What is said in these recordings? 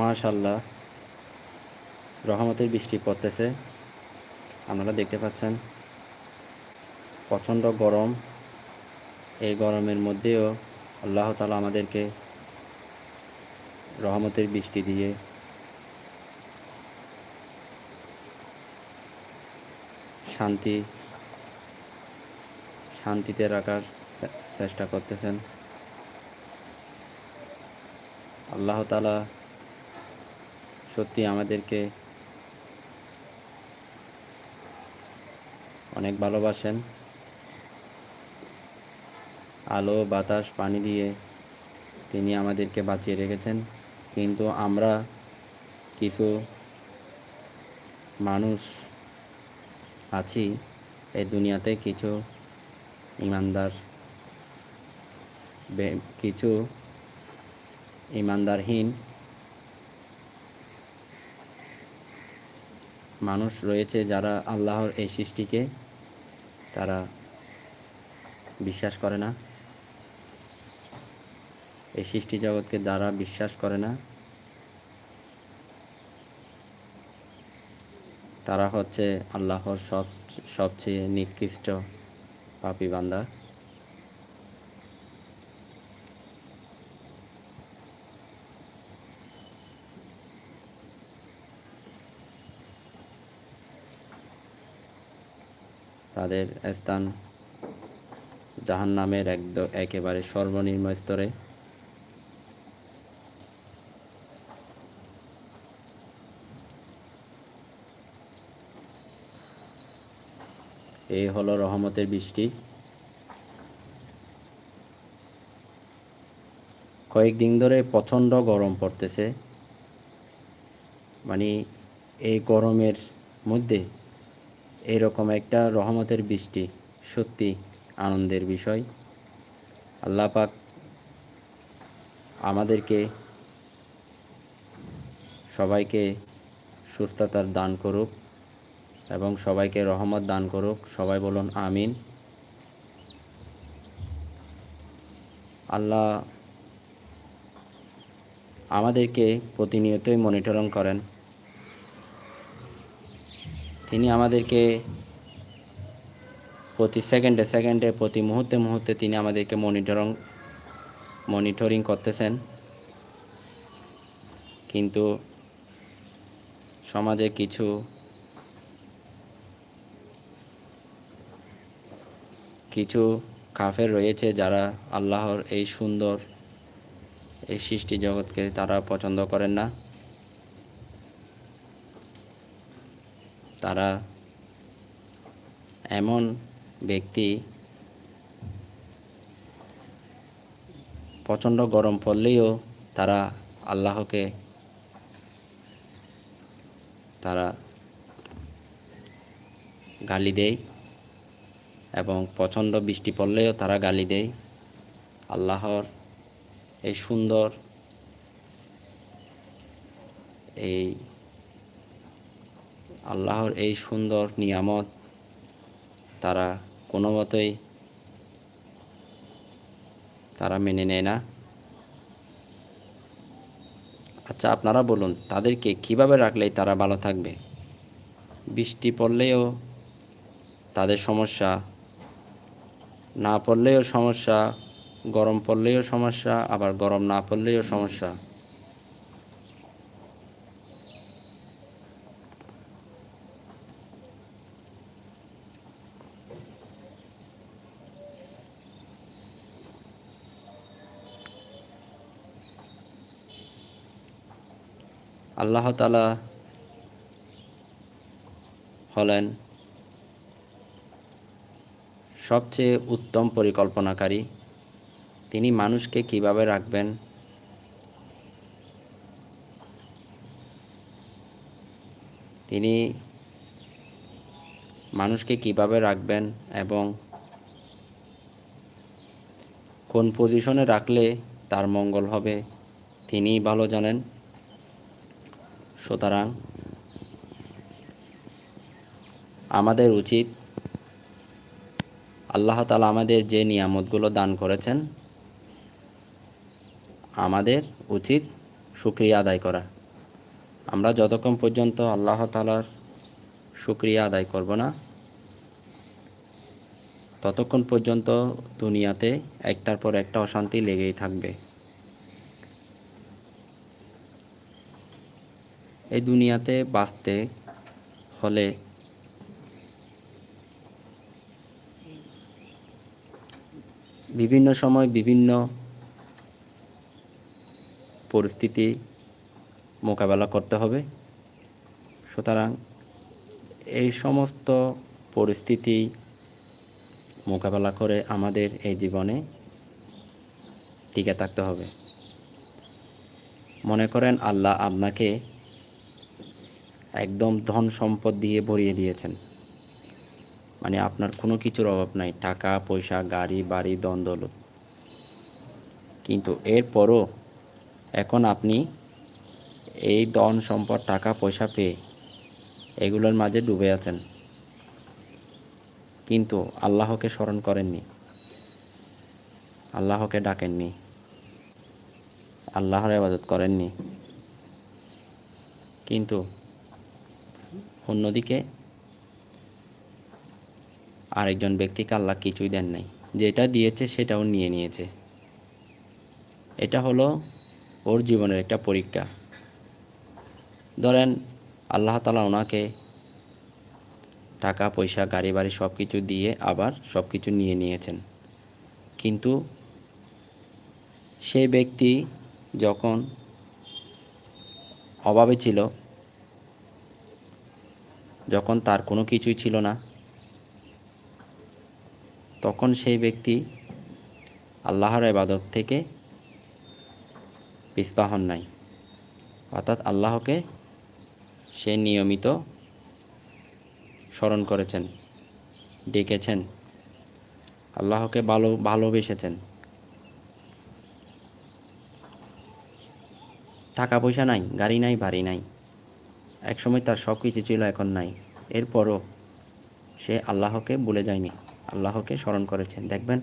মাশাল্লাহ রহমতের বৃষ্টি পড়তেছে। আপনারা দেখতে পাচ্ছেন। প্রচণ্ড গরম। এই গরমের মধ্যেও আল্লাহ তালা আমাদেরকে রহমতের বৃষ্টি দিয়ে শান্তি, শান্তিতে রাখার চেষ্টা করতেছেন। আল্লাহ তালা সত্যি আমাদেরকে অনেক ভালোবাসেন। আলো, বাতাস, পানি দিয়ে তিনি আমাদেরকে বাঁচিয়ে রেখেছেন। কিন্তু আমরা কিছু মানুষ আছি এই দুনিয়াতে, কিছু ইমানদার কিছু ইমানদারহীন মানুষ রয়েছে যারা আল্লাহর এই সৃষ্টিকে তারা বিশ্বাস করে না। এই সৃষ্টি জগৎকে যারা বিশ্বাস করে না। তারা হচ্ছে আল্লাহর সব সবচেয়ে নিকৃষ্ট পাপী বান্দা। তাদের স্থান জাহান্নামের একদম একেবারে সর্বনিম্ন স্তরে। এই হলো রহমতের বৃষ্টি। কয়েকদিন ধরে প্রচণ্ড গরম পড়তেছে। মানে এই গরমের মধ্যে এইরকম একটা রহমতের বৃষ্টি, সত্যি আনন্দের বিষয়। আল্লাহ পাক আমাদেরকে, সবাইকে সুস্থতার দান করুক এবং সবাইকে রহমত দান করুক। সবাই বলুন আমিন। আল্লাহ আমাদেরকে প্রতিনিয়তই মনিটরিং করেন। তিনি আমাদেরকে প্রতি সেকেন্ডে সেকেন্ডে, প্রতি মুহূর্তে মুহূর্তে তিনি আমাদেরকে মনিটরিং মনিটরিং করতেছেন। কিন্তু সমাজে কিছু কিছু কাফের রয়েছে যারা আল্লাহর এই সুন্দর এই সৃষ্টি জগৎকে তারা পছন্দ করেন না। তারা এমন ব্যক্তি প্রচণ্ড গরম পড়লেও তারা আল্লাহকে তারা গালি দেয় এবং প্রচণ্ড বৃষ্টি পড়লেও তারা গালি দেয়। আল্লাহর এই সুন্দর এই আল্লাহর এই সুন্দর নিয়ামত তারা কোনো মতেই তারা মেনে নেয় না। আচ্ছা আপনারা বলুন, তাদেরকে কীভাবে রাখলেই তারা ভালো থাকবে? বৃষ্টি পড়লেও তাদের সমস্যা, না পড়লেও সমস্যা, গরম পড়লেও সমস্যা, আবার গরম না পড়লেও সমস্যা। আল্লাহ তালা হলেন সবচেয়ে উত্তম পরিকল্পনাকারী। তিনি মানুষকে কীভাবে রাখবেন? তিনি মানুষকে কীভাবে রাখবেন এবং কোন পজিশনে রাখলে তার মঙ্গল হবে, তিনিই ভালো জানেন। সুতরাং আমাদের উচিত আল্লাহ তালা আমাদের যে নিয়ামতগুলো দান করেছেন, আমাদের উচিত সুক্রিয়া আদায় করা। আমরা যতক্ষণ পর্যন্ত আল্লাহ তালার শুক্রিয়া আদায় করব না, ততক্ষণ পর্যন্ত দুনিয়াতে একটার পর একটা অশান্তি লেগেই থাকবে। এই দুনিয়াতে বাঁচতে হলে বিভিন্ন সময় বিভিন্ন পরিস্থিতি মোকাবেলা করতে হবে। সুতরাং এই সমস্ত পরিস্থিতি মোকাবেলা করে আমাদের এই জীবনে টিকে থাকতে হবে। মনে করেন আল্লাহ আপনাকে একদম ধন সম্পদ দিয়ে ভরিয়ে দিয়েছেন। মানে আপনার কোনো কিছুর অভাব নাই, টাকা, পয়সা, গাড়ি, বাড়ি দ্বন্দ্বলত কিন্তু এরপরও এখন আপনি এই ধন সম্পদ, টাকা, পয়সা পেয়ে এগুলোর মাঝে ডুবে আছেন। কিন্তু আল্লাহকে স্মরণ করেননি। আল্লাহকে ডাকেননি। আল্লাহর ইবাদত করেননি। কিন্তু অন্যদিকে আরেকজন ব্যক্তিকে আল্লাহ কিছুই দেন নাই। যেটা দিয়েছে সেটাও নিয়ে নিয়েছে। এটা হলো ওর জীবনের একটা পরীক্ষা। ধরেন আল্লাহ তালা ওনাকে টাকা, পয়সা গাড়ি বাড়ি সব কিছু দিয়ে আবার সব কিছু নিয়ে নিয়েছেন। কিন্তু সেই ব্যক্তি যখন অভাবে ছিল যখন তার কোনো কিছুই ছিল না, তখন সেই ব্যক্তি আল্লাহর ইবাদত থেকে পিছপা হন নাই। অর্থাৎ আল্লাহকে সে নিয়মিত স্মরণ করেছেন, ডেকেছেন, আল্লাহকে ভালো, ভালোবেসেছেন। টাকা পয়সা নাই, গাড়ি নাই, বাড়ি নাই। একসময় তার সব কিছু ছিল, এখন নাই। এরপরও সে আল্লাহকে ভুলে যায়নি। আল্লাহকে স্মরণ করেছেন। দেখবেন,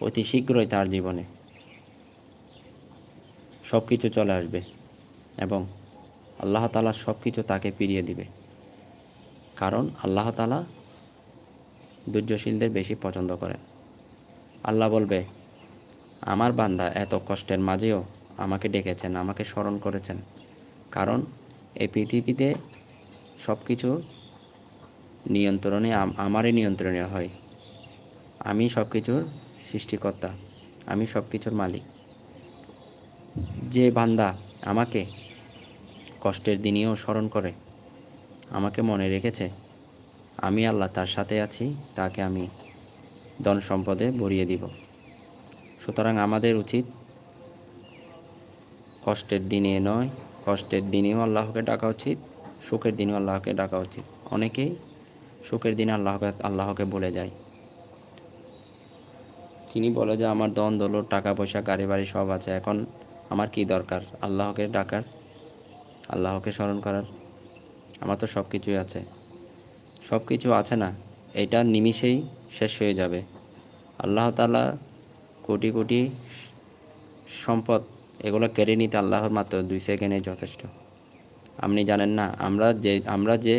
অতি শীঘ্রই তার জীবনে সব কিছু চলে আসবে এবং আল্লাহ তালা সব কিছু তাকে ফিরিয়ে দিবে। কারণ আল্লাহ তালা ধৈর্যশীলদের বেশি পছন্দ করেন। আল্লাহ বলবে, আমার বান্দা এত কষ্টের মাঝেও আমাকে ডেকেছেন, আমাকে স্মরণ করেছেন। কারণ এই পৃথিবীতে সব কিছু নিয়ন্ত্রণে আমারই নিয়ন্ত্রণে হয়। আমি সব কিছুর সৃষ্টিকর্তা, আমি সব কিছুর মালিক। যে বান্দা আমাকে কষ্টের দিনেও স্মরণ করে, আমাকে মনে রেখেছে, আমি আল্লাহ তার সাথে আছি, তাকে আমি ধন সম্পদে ভরিয়ে দিব। সুতরাং আমাদের উচিত কষ্টের দিনে নয় কষ্টের দিনেও আল্লাহকে ডাকা উচিত, সুখের দিনেও আল্লাহকে ডাকা উচিত। অনেকেই সুখের দিনে আল্লাহকে আল্লাহকে বলে যায়। তিনি বলে যে, আমার দন দৌলত, টাকা, পয়সা, গাড়ি, বাড়ি সব আছে, এখন আমার কি দরকার? আল্লাহকে ডাকার, আল্লাহকে স্মরণ করার, আমার তো সব কিছুই আছে। সব কিছু আছে না, এটা নিমিষেই শেষ হয়ে যাবে। আল্লাহ তালা কোটি কোটি সম্পদ এগুলো কেড়ে নিতে আল্লাহর মাত্র দুই সেকেন্ডে যথেষ্ট। আপনি জানেন না, আমরা যে আমরা যে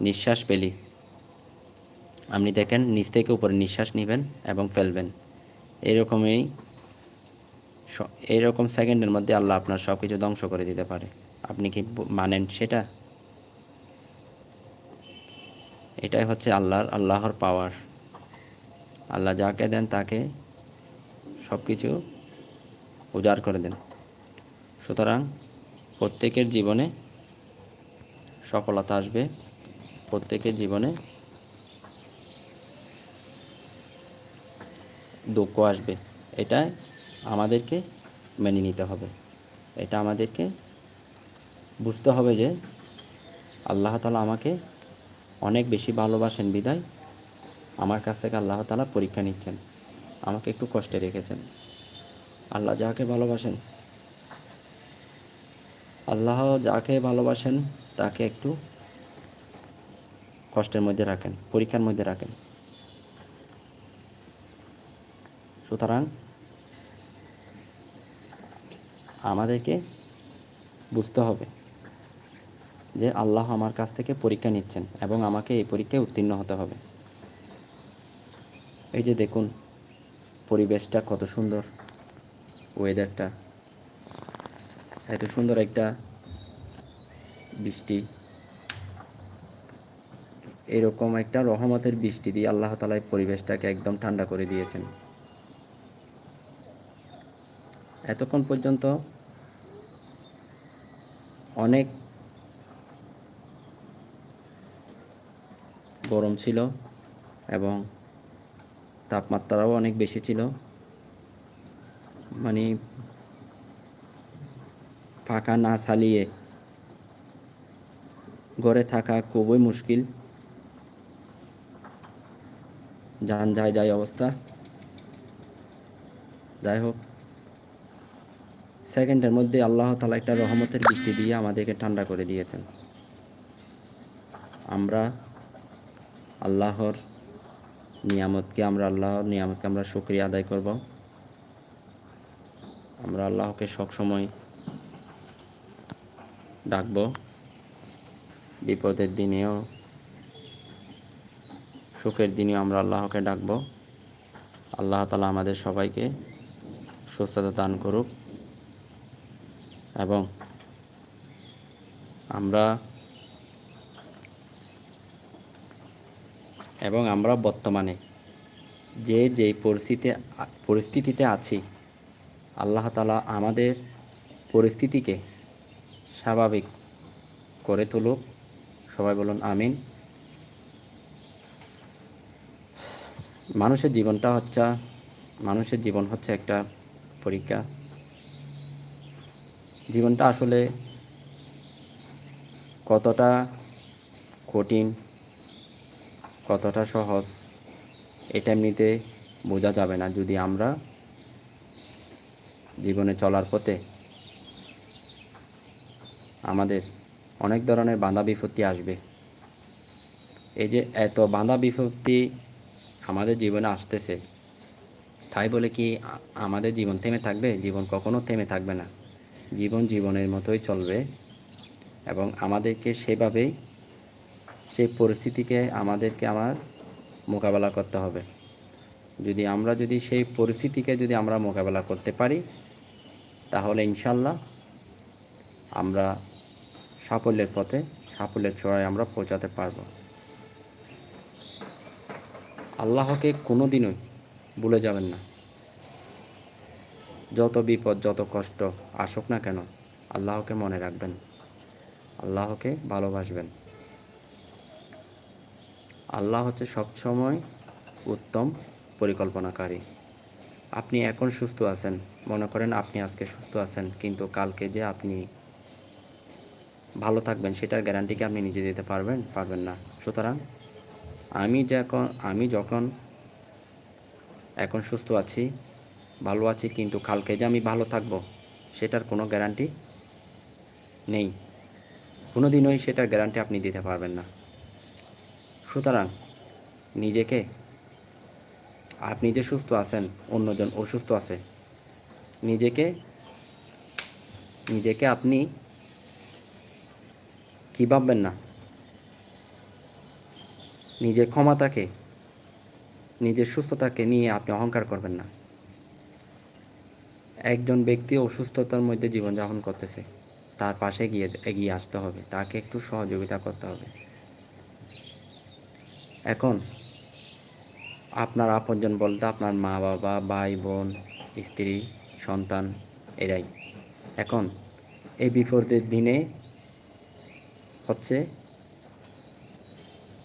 নিঃশ্বাস পেলি আপনি দেখেন নিচ থেকে উপরে নিঃশ্বাস নেবেন এবং ফেলবেন। এরকমই এইরকম সেকেন্ডের মধ্যে আল্লাহ আপনার সব কিছু ধ্বংস করে দিতে পারে। আপনি কি মানেন সেটা? এটাই হচ্ছে আল্লাহর আল্লাহর পাওয়ার আল্লাহ যাকে দেন তাকে সব কিছু উজাড় করে দেন। সুতরাং প্রত্যেকের জীবনে সফলতা আসবে। প্রত্যেকের জীবনে দুঃখ আসবে। এটা আমাদেরকে মেনে নিতে হবে। এটা আমাদেরকে বুঝতে হবে যে আল্লাহ তালা আমাকে অনেক বেশি ভালোবাসেন বিদায়। আমার কাছ থেকে আল্লাহ তালা পরীক্ষা নিচ্ছেন। আমাকে একটু কষ্টে রেখেছেন। আল্লাহ যাকে ভালোবাসেন আল্লাহ যাকে ভালোবাসেন, তাকে একটু কষ্টের মধ্যে রাখেন, পরীক্ষার মধ্যে রাখেন। সুতরাং আমাদেরকে বুঝতে হবে যে আল্লাহ আমার কাছ থেকে পরীক্ষা নিচ্ছেন এবং আমাকে এই পরীক্ষায় উত্তীর্ণ হতে হবে। এই যে দেখুন, পরিবেশটা কত সুন্দর ওয়েদারটা এত সুন্দর একটা বৃষ্টি। এরকম একটা রহমতের বৃষ্টি দিয়ে আল্লাহ তালা পরিবেশটাকে একদম ঠান্ডা করে দিয়েছেন। এতক্ষণ পর্যন্ত অনেক গরম ছিল এবং তাপমাত্রাও অনেক বেশি ছিল। মানে ফাঁকা না চালিয়ে ঘরে থাকা খুবই মুশকিল। যান যায় যায় অবস্থা। যাই হোক, সেকেন্ডের মধ্যে আল্লাহ তালা একটা রহমতের বৃষ্টি দিয়ে আমাদেরকে ঠান্ডা করে দিয়েছেন। আমরা আল্লাহর নিয়ামতকে, আমরা আল্লাহর নিয়ামতকে আমরা শুক্রিয়া আদায় করব। আমরা আল্লাহকে সবসময় ডাকব। বিপদের দিনেও, সুখের দিনেও আমরা আল্লাহকে ডাকব। আল্লাহ তালা আমাদের সবাইকে সুস্থতা দান করুক এবং আমরা এবং আমরা বর্তমানে যে যে পরিস্থিতি, পরিস্থিতিতে আছি, আল্লাহ তালা আমাদের পরিস্থিতিকে স্বাভাবিক করে তুলুক। সবাই বলুন আমিন। মানুষের জীবনটা হচ্ছে, মানুষের জীবন হচ্ছে একটা পরীক্ষা। জীবনটা আসলে কতটা কঠিন, কতটা সহজ, এটা এমনিতে বোঝা যাবে না। যদি আমরা জীবনে চলার পথে আমাদের অনেক ধরনের বাধা বিপত্তি আসবে। এই যে এত বাধা বিপত্তি আমাদের জীবনে আসতেছে, তাই বলে কি আমাদের জীবন থেমে থাকবে? জীবন কখনো থেমে থাকবে না। জীবন জীবনের মতোই চলবে এবং আমাদেরকে সেভাবেই সেই পরিস্থিতিকে আমাদেরকে আমার মোকাবেলা করতে হবে। যদি আমরা যদি সেই পরিস্থিতিকে যদি আমরা মোকাবেলা করতে পারি, তাহলে ইনশাল্লাহ আমরা সাফল্যের পথে সাফল্যের চূড়ায় আমরা পৌঁছাতে পারব। আল্লাহকে কোনো দিনই ভুলে যাবেন না। যত বিপদ, যত কষ্ট আসুক না কেন, আল্লাহকে মনে রাখবেন। আল্লাহকে ভালোবাসবেন। আল্লাহ হচ্ছে সবসময় উত্তম পরিকল্পনাকারী। আপনি এখন সুস্থ আছেন, মনে করেন আপনি আজকে সুস্থ আছেন, কিন্তু কালকে যে আপনি ভালো থাকবেন, সেটার গ্যারান্টি কি আপনি নিজে দিতে পারবেন? পারবেন না। সুতরাং আমি যখন আমি যখন এখন সুস্থ আছি, ভালো আছি, কিন্তু কালকে যে আমি ভালো থাকব, সেটার কোনো গ্যারান্টি নেই। কোনো দিনই সেটার গ্যারান্টি আপনি দিতে পারবেন না। সুতরাং নিজেকে, আপনি যে সুস্থ আছেন, অন্যজন অসুস্থ আছে, নিজেকে নিজেকে আপনি কি ভাববেন না? নিজের ক্ষমতাকে, নিজের সুস্থতাকে নিয়ে আপনি অহংকার করবেন না। একজন ব্যক্তি অসুস্থতার মধ্যে জীবনযাপন করতেছে, তার পাশে গিয়ে, এগিয়ে আসতে হবে, তাকে একটু সহযোগিতা করতে হবে। এখন, আপনার আপনজন বলতে আপনার মা বাবা, ভাই, বোন, স্ত্রী, সন্তান, এরাই। এখন, এই বিপদের দিনে হচ্ছে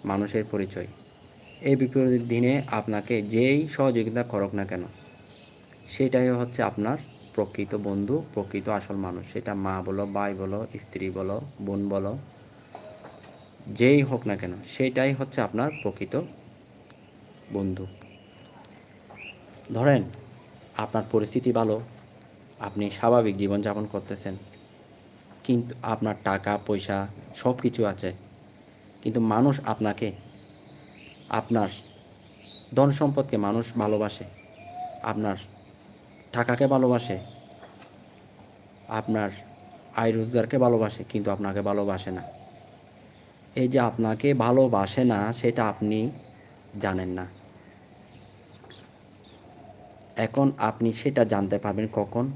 মানুষের পরিচয়। এই বিপদের দিনে আপনাকে যেই সহযোগিতা করুক না কেন, সেটাই হচ্ছে আপনার প্রকৃত বন্ধু, প্রকৃত আসল মানুষ। সেটা মা বলো, ভাই বলো, স্ত্রী বলো, বোন বলো, যেই হোক না কেন, সেটাই হচ্ছে আপনার প্রকৃত বন্ধু। ধরেন, আপনার পরিস্থিতি ভালো, আপনি স্বাভাবিক জীবনযাপন করতেছেন। কিন্তু আপনার টাকা, পয়সা সব কিছু আছে। কিন্তু মানুষ আপনাকে, আপনার ধন সম্পদকে মানুষ ভালোবাসে, আপনার টাকাকে ভালোবাসে, আপনার আয় রোজগারকে ভালোবাসে, কিন্তু আপনাকে ভালোবাসে না। এই যে আপনাকে ভালোবাসে না, সেটা আপনি জানেন না। এখন আপনি সেটা জানতে পারবেন কখন?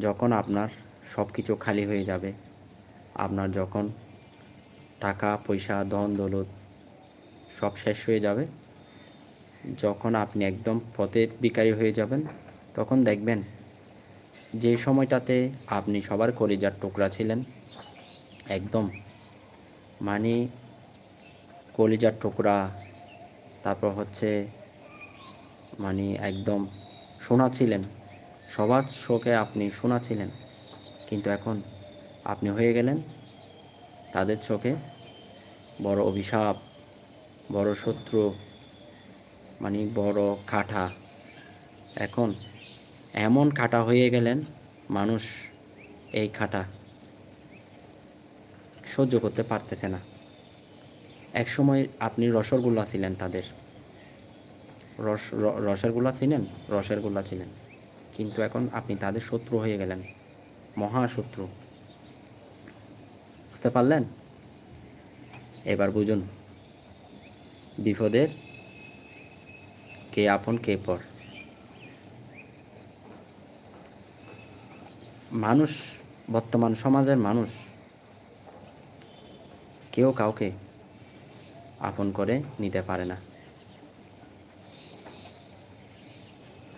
যখন আপনার সব কিছু খালি হয়ে যাবে। আপনার যখন টাকা, পয়সা, ধন, দৌলত সব শেষ হয়ে যাবে, যখন আপনি একদম পথের বিকারী হয়ে যাবেন, তখন দেখবেন যে সময়টাতে আপনি সবার কলিজার টুকরা ছিলেন, একদম মানে কলিজার টুকরা, তারপর হচ্ছে মানে একদম শোনা ছিলেন, সবার শোকে আপনি শোনা ছিলেন। কিন্তু এখন আপনি হয়ে গেলেন তাদের চোখে বড় অভিশাপ, বড় শত্রু মানে বড় কাঠা এখন এমন খাটা হয়ে গেলেন মানুষ এই খাটা সহ্য করতে পারতেছে না। এক সময় আপনি রসগোল্লা ছিলেন তাদের। রস, র- রসের গোল্লা ছিলেন, রসের গোল্লা ছিলেন। কিন্তু এখন আপনি তাদের শত্রু হয়ে গেলেন। মহাশত্রু। বুঝতে পারলেন? এবার বুঝুন, বিপদের কে আপন, কে পর। মানুষ, বর্তমান সমাজের মানুষ, কেউ কাউকে আপন করে নিতে পারে না।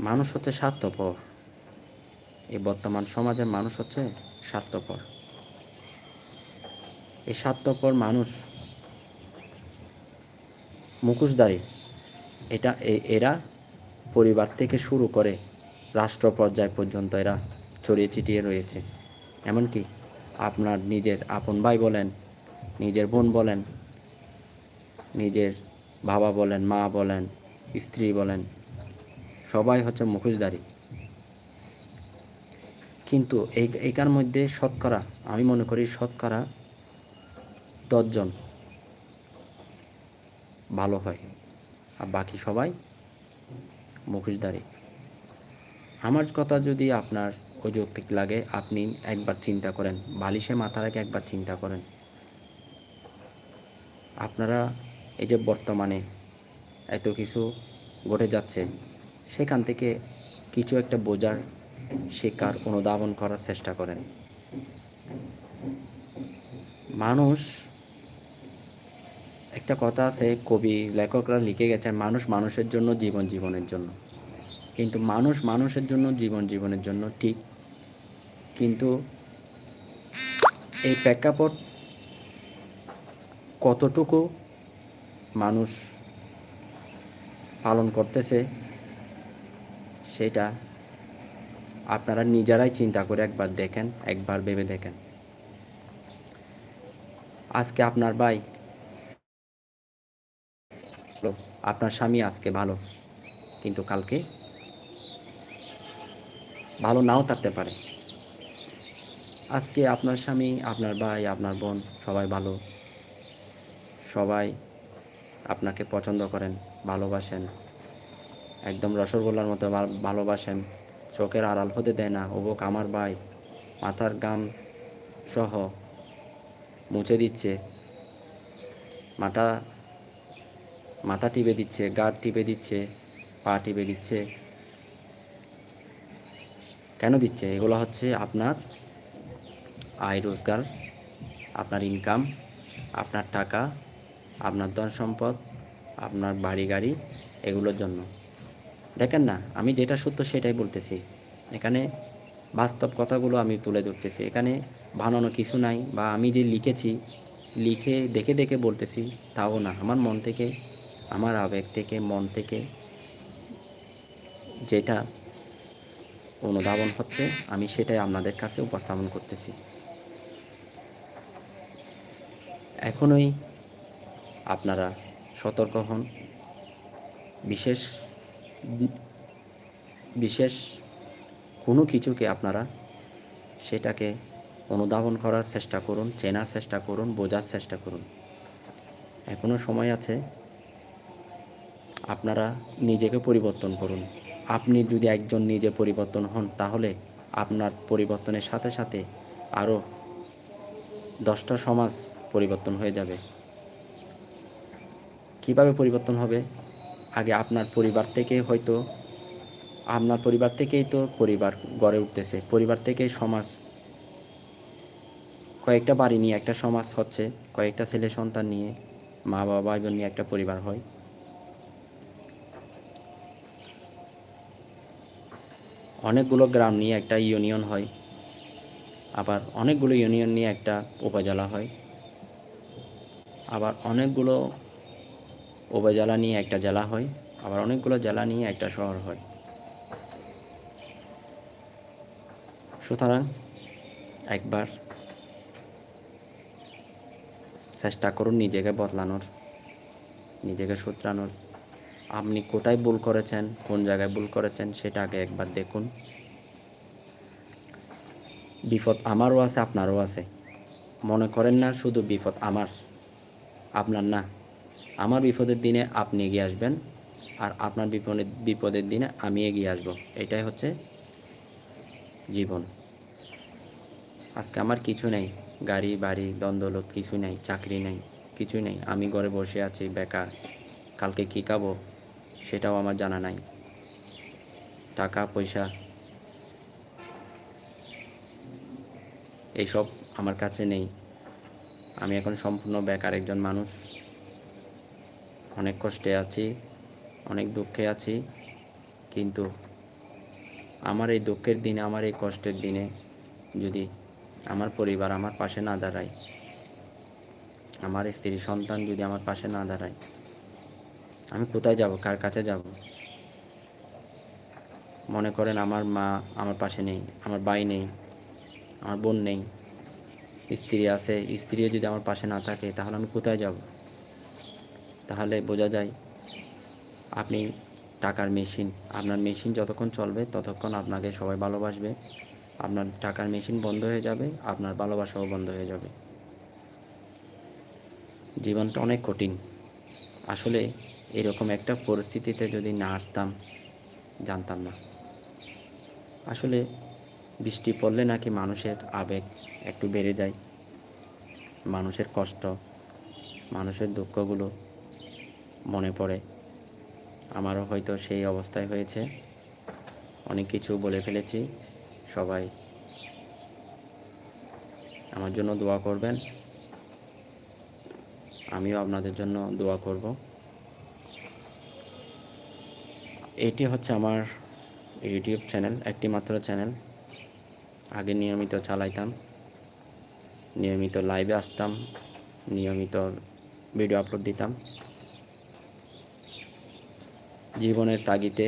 মানুষ হচ্ছে স্বার্থপর। এই বর্তমান সমাজের মানুষ হচ্ছে স্বার্থপর। এই স্বার্থপর মানুষ মুখোশধারী, এটা এরা পরিবার থেকে শুরু করে রাষ্ট্র পর্যায় পর্যন্ত এরা ছড়িয়ে ছিটিয়ে রয়েছে। এমনকি আপনার নিজের আপন ভাই বলেন, নিজের বোন বলেন, নিজের বাবা বলেন, মা বলেন, স্ত্রী বলেন, সবাই হচ্ছে মুখোশধারী। কিন্তু এই মধ্যে শতকরা, আমি মনে করি শতকরা দশজন ভালো হয়। আর বাকি সবাই মুখোশধারী। আমার কথা যদি আপনার অযৌক্তিক লাগে, আপনি একবার চিন্তা করেন বালিশে মাথা রেখে একবার চিন্তা করেন। আপনারা এই যে বর্তমানে এত কিছু ঘটে যাচ্ছে, সেখান থেকে কিছু একটা বোঝার শেখার অনুধাবন করার চেষ্টা করেন। মানুষ, একটা কথা আছে, কবি, লেখকরা লিখে গেছেন, মানুষ মানুষের জন্য, জীবন জীবনের জন্য। কিন্তু মানুষ মানুষের জন্য, জীবন জীবনের জন্য, ঠিক। কিন্তু এই প্রেক্ষাপট কতটুকু মানুষ পালন করতেছে, সেটা আপনারা নিজেরাই চিন্তা করে একবার দেখেন, একবার ভেবে দেখেন। আজকে আপনার ভাই আপনার স্বামী আজকে ভালো, কিন্তু কালকে ভালো নাও থাকতে পারে। আজকে আপনার স্বামী, আপনার ভাই, আপনার বোন সবাই ভালো। সবাই আপনাকে পছন্দ করেন, ভালোবাসেন, একদম রসগোল্লার মতো ভালোবাসেন। চোখের আড়াল হতে দেয় না। ওবক আমার ভাই, মাথার গাম সহ মুছে দিচ্ছে, মাথা মাথা টিপে দিচ্ছে গাঢ় টিপে দিচ্ছে, পা টিপে দিচ্ছে। কেন দিচ্ছে? এগুলো হচ্ছে আপনার আয় রোজগার, আপনার ইনকাম আপনার টাকা, আপনার ধন সম্পদ আপনার বাড়ি গাড়ি, এগুলোর জন্য। দেখেন না, আমি যেটা সত্য সেটাই বলতেছি। এখানে বাস্তব কথাগুলো আমি তুলে ধরতেছি। এখানে বানানো কিছু নাই বা আমি যে লিখেছি, লিখে দেখে দেখে বলতেছি, তাও না। আমার মন থেকে, আমার আবেগ থেকে, মন থেকে যেটা অনুধাবন হচ্ছে, আমি সেটাই আপনাদের কাছে উপস্থাপন করতেছি। এখনই আপনারা সতর্ক হন। বিশেষ বিশেষ কোনো কিছুকে আপনারা সেটাকে অনুধাবন করার চেষ্টা করুন, চেনার চেষ্টা করুন, বোঝার চেষ্টা করুন। এখনও সময় আছে, আপনারা নিজেকে পরিবর্তন করুন। আপনি যদি একজন নিজে পরিবর্তন হন, তাহলে আপনার পরিবর্তনের সাথে সাথে আরও দশটা সমাজ পরিবর্তন হয়ে যাবে। কীভাবে পরিবর্তন হবে? আগে আপনার পরিবার থেকে হয়তো, আপনার পরিবার থেকেই তো পরিবার গড়ে উঠতেছে। পরিবার থেকেই সমাজ, কয়েকটা বাড়ি নিয়ে একটা সমাজ হচ্ছে, কয়েকটা ছেলে সন্তান নিয়ে মা বাবা ভাই নিয়ে একটা পরিবার হয়। অনেকগুলো গ্রাম নিয়ে একটা ইউনিয়ন হয়, আবার অনেকগুলো ইউনিয়ন নিয়ে একটা উপজেলা হয়। আবার অনেকগুলো উপজেলা নিয়ে একটা জেলা হয়, আবার অনেকগুলো জেলা নিয়ে একটা শহর হয়। সুতরাং একবার চেষ্টা করুন নিজেকে বদলানোর, নিজেকে শুধরানোর। আপনি কোথায় ভুল করেছেন, কোন জায়গায় ভুল করেছেন, সেটা আগে একবার দেখুন। বিপদ আমারও আছে, আপনারও আছে। মনে করেন না, শুধু বিপদ আমার, আপনার না। আমার বিপদের দিনে আপনি এগিয়ে আসবেন আর আপনার বিপদে বিপদের দিনে আমি এগিয়ে আসব। এটাই হচ্ছে জীবন। আজকে আমার কিছু নেই। গাড়ি, বাড়ি দ্বন্দ্বলত কিছু নেই, চাকরি নেই, কিছু নেই। আমি ঘরে বসে আছি, বেকার। কালকে কী খাব সেটাও আমার জানা নাই। টাকা, পয়সা এইসব আমার কাছে নেই। আমি এখন সম্পূর্ণ বেকার একজন মানুষ। অনেক কষ্টে আছি, অনেক দুঃখে আছি, কিন্তু আমার এই দুঃখের দিনে, আমার এই কষ্টের দিনে যদি আমার পরিবার আমার পাশে না দাঁড়ায়, আমার স্ত্রী সন্তান যদি আমার পাশে না দাঁড়ায়, আমি কোথায় যাব? কার কাছে যাব? মনে করেন আমার মা আমার পাশে নেই, আমার ভাই নেই, আমার বোন নেই, স্ত্রী আছে, স্ত্রীও যদি আমার পাশে না থাকে, তাহলে আমি কোথায় যাব? তাহলে বোঝা যায় আপনি টাকার মেশিন, আপনার মেশিন যতক্ষণ চলবে ততক্ষণ আপনাকে সবাই ভালোবাসবে। আপনার টাকার মেশিন বন্ধ হয়ে যাবে, আপনার ভালোবাসাও বন্ধ হয়ে যাবে। জীবনটা অনেক কঠিন। আসলে এরকম একটা পরিস্থিতিতে যদি না আসতাম, জানতাম না। আসলে বৃষ্টি পড়লে নাকি মানুষের আবেগ একটু বেড়ে যায়। মানুষের কষ্ট, মানুষের দুঃখগুলো মনে পড়ে। আমারও হয়তো সেই অবস্থায় হয়েছে। অনেক কিছু বলে ফেলেছি সবাই। আমার জন্য দোয়া করবেন। আমিও আপনাদের জন্য দোয়া করব। এটি হচ্ছে আমার ইউটিউব চ্যানেল একটি মাত্র চ্যানেল। আগে নিয়মিত চালাইতাম, নিয়মিত লাইভে আসতাম, নিয়মিত ভিডিও আপলোড দিতাম। জীবনের তাগিতে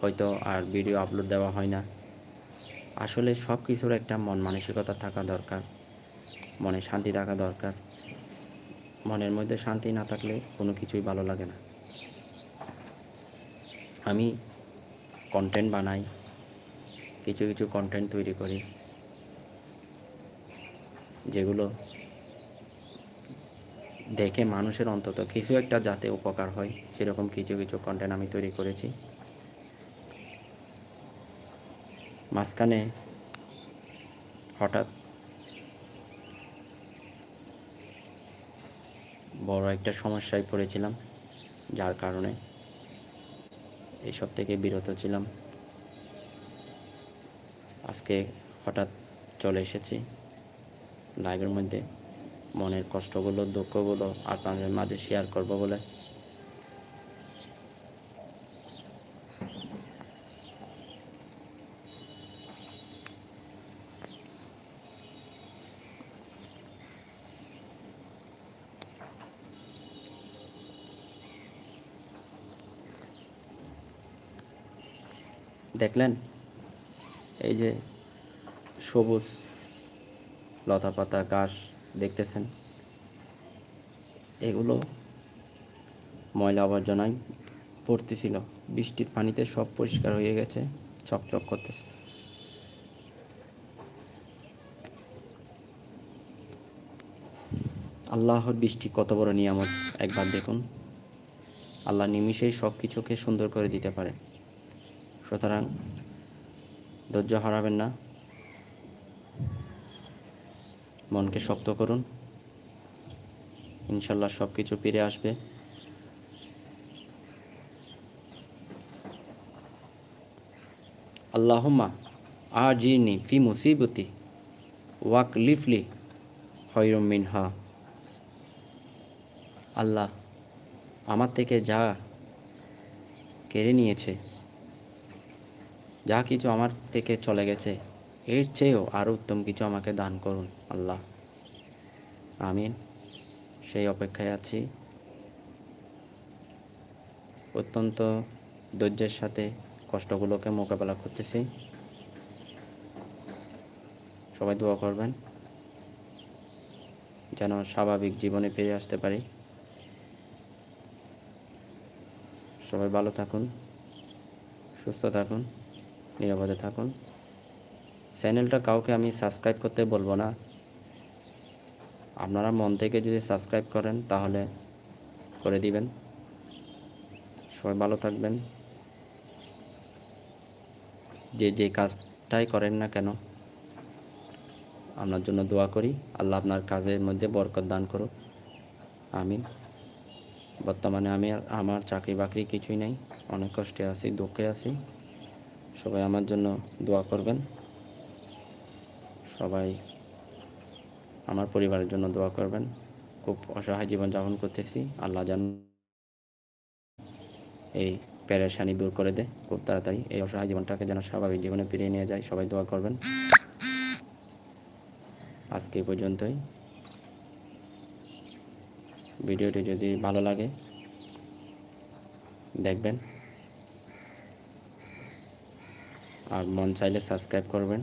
হয়তো আর ভিডিও আপলোড দেওয়া হয় না। আসলে সব কিছুর একটা মন মানসিকতা থাকা দরকার, মনে শান্তি থাকা দরকার। মনের মধ্যে শান্তি না থাকলে কোনো কিছুই ভালো লাগে না। আমি কন্টেন্ট বানাই, কিছু কিছু কন্টেন্ট তৈরি করি, যেগুলো দেখে মানুষের অন্তত কিছু একটা যাতে উপকার হয়, সেরকম কিছু কিছু কন্টেন্ট আমি তৈরি করেছি। মাঝখানে হঠাৎ বড় একটা সমস্যায় পড়েছিলাম, যার কারণে এইসব থেকে বিরত ছিলাম। আজকে হঠাৎ চলে এসেছি লাইভের মধ্যে। মনের কষ্টগুলো, দুঃখগুলো আপনাদের মাঝে শেয়ার করব বলে। দেখলেন? এই যে সবুজ লতা পাতা ঘাস দেখতেছেন। এগুলো ময়লা আবর্জনায় পড়তেছিল বৃষ্টির পানিতে সব পরিষ্কার হয়ে গেছে, চকচক করতেছে। আল্লাহর বৃষ্টি কত বড় নিয়ামত, একবার দেখুন। আল্লাহ নিমিষেই সব কিছুকে সুন্দর করে দিতে পারে সুতরাং ধৈর্য হারাবেন না। মনকে শক্ত করুন। ইনশাল্লাহ সব কিছু ফিরে আসবে। আল্লাহমা আজিনি ফি মুসিবতি ওয়াক লিফলি হয়রম মিনহা। আল্লাহ আমার থেকে যা কেড়ে নিয়েছে, যা কিছু আমার থেকে চলে গেছে এর চেয়েও আরও উত্তম কিছু আমাকে দান করুন, আল্লাহ। আমিন। সেই অপেক্ষায় আছি। অত্যন্ত ধৈর্যের সাথে কষ্টগুলোকে মোকাবেলা করতেছি। সবাই দোয়া করবেন, যেন স্বাভাবিক জীবনে ফিরে আসতে পারি। সবাই ভালো থাকুন, সুস্থ থাকুন, নিরাপদে থাকুন। চ্যানেলটা কাউকে আমি সাবস্ক্রাইব করতে বলব না। আপনারা মন থেকে যদি সাবস্ক্রাইব করেন, তাহলে করে দিবেন। সবাই ভালো থাকবেন। যে যে কাজটাই করেন না কেন, আপনার জন্য দোয়া করি। আল্লাহ আপনার কাজের মধ্যে বরকত দান করুক। আমি বর্তমানে আমি আমার চাকরি বাকরি কিছুই নেই। অনেক কষ্টে আছি, দুঃখে আছি। সবাই আমার জন্য দোয়া করবেন। সবাই আমার পরিবারের জন্য দোয়া করবেন। খুব অসহায় জীবনযাপন করতেছি। আল্লাহ যেন এই প্যারেশানি দূর করে দে খুব তাড়াতাড়ি এই অসহায় জীবনটাকে যেন স্বাভাবিক জীবনে ফিরিয়ে নিয়ে যায়। সবাই দোয়া করবেন। আজকে পর্যন্তই। ভিডিওটি যদি ভালো লাগে, দেখবেন। আর মন চাইলে সাবস্ক্রাইব করবেন।